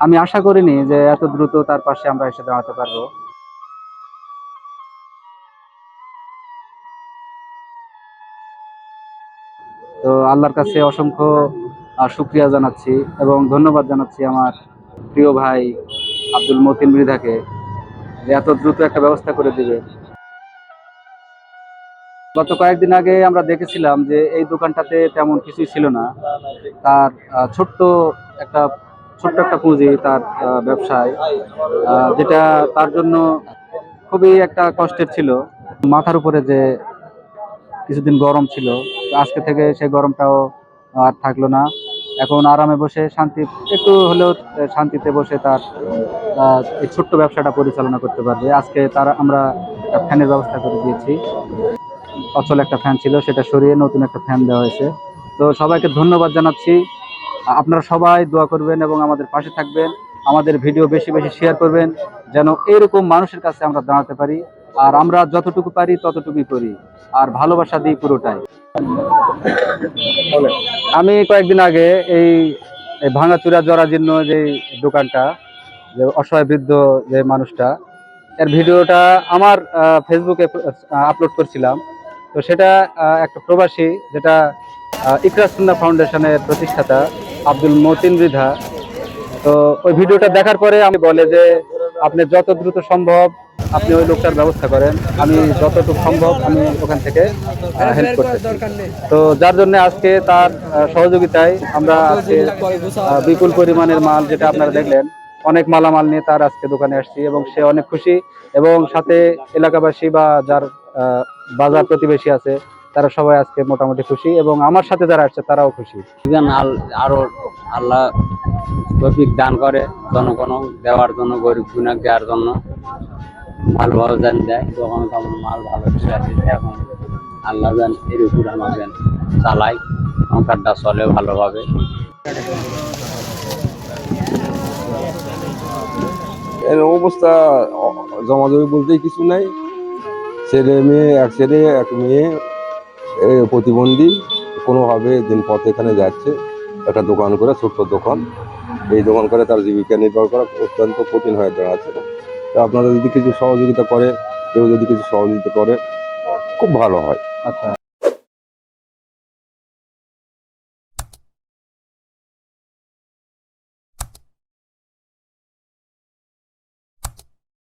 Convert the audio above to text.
আমি আশা করিনি যে এত দ্রুত তার পাশে আমরা এসে দাঁড়াতে পারব। তো আল্লাহর কাছে অসংখ্য শুক্রিয়া জানাচ্ছি এবং ধন্যবাদ জানাচ্ছি আমার প্রিয় ভাই আব্দুল মতিন মৃধাকে যে এত দ্রুত একটা ব্যবস্থা করে দিবে। গত কয়েকদিন আগে আমরা দেখেছিলাম যে এই দোকানটাতে তেমন কিছুই ছিল না। তার ছোট্ট একটা ছোট্ট একটা পুঁজি তার ব্যবসায় যেটা তার জন্য খুবই একটা কষ্টের ছিল। মাথার উপরে যে কিছুদিন গরম ছিল, আজকে থেকে সেই গরমটাও আর থাকল না। এখন আরামে বসে শান্তি, একটু হলেও শান্তিতে বসে তার এই ছোট্ট ব্যবসাটা পরিচালনা করতে পারবে। আজকে তার আমরা একটা ফ্যানের ব্যবস্থা করে দিয়েছি। অচল একটা ফ্যান ছিল, সেটা সরিয়ে নতুন একটা ফ্যান দেওয়া হয়েছে। তো সবাইকে ধন্যবাদ জানাচ্ছি। আপনারা সবাই দোয়া করবেন এবং আমাদের পাশে থাকবেন, আমাদের ভিডিও বেশি বেশি শেয়ার করবেন, যেন এরকম মানুষের কাছে আমরা দাঁড়াতে পারি। আর আমরা যতটুকু পারি, ততটুকুই করি। আর ভালোবাসা দিই পুরোটাই। আমি কয়েকদিন আগে এই ভাঙাচুরা জরাজীর্ণ যে দোকানটা, যে অসহায় বৃদ্ধ যে মানুষটা, এর ভিডিওটা আমার ফেসবুকে আপলোড করছিলাম। তো সেটা একটা প্রবাসী, যেটা ইকরাসুন্না ফাউন্ডেশনের প্রতিষ্ঠাতা আব্দুল মতিন মৃধা তো ওই ভিডিওটা দেখার পরে আমি বলে যে আপনি যত দ্রুত সম্ভব আপনি ওই লোকটার ব্যবস্থা করেন। আমি যতটুকু সম্ভব আমি ওখান থেকে হেল্প করতেছি। তো যার জন্য আজকে তার সহযোগিতায় আমরা আজকে বিপুল পরিমাণের মাল যেটা আপনারা দেখলেন অনেক মালামাল নিয়ে তার আজকে দোকানে আসছি এবং সে অনেক খুশি। এবং সাথে এলাকাবাসী বা যার বাজার প্রতিবেশী আছে তারা সবাই আজকে মোটামুটি খুশি এবং আমার সাথে যারা আসছে তারাও খুশি। যেন আল- আরও আল্লাহ তৌফিক দান করে জনগণ দেওয়ার জন্য গরিব গুণাক দেওয়ার জন্য মাল ভালো যেন দেয় তখন তখন মাল ভালো এসে আসে এখন আল্লাহ যেন এর উপর আমার যেন চালাই সংসারটা চলে ভালোভাবে। এর অবস্থা জমাজমি বলতে কিছু নাই। ছেলে মেয়ে এক ছেলে এক মেয়ে। প্রতিবন্ধী কোনোভাবে দিন পথে এখানে যাচ্ছে। একটা দোকান করে, ছোট্ট দোকান। এই দোকান করে তার জীবিকা নির্ভর করা অত্যন্ত কঠিন হয়ে দাঁড়াচ্ছে। তা আপনারা যদি কিছু সহযোগিতা করে, কেউ যদি কিছু সহযোগিতা করে, খুব ভালো হয়। আচ্ছা।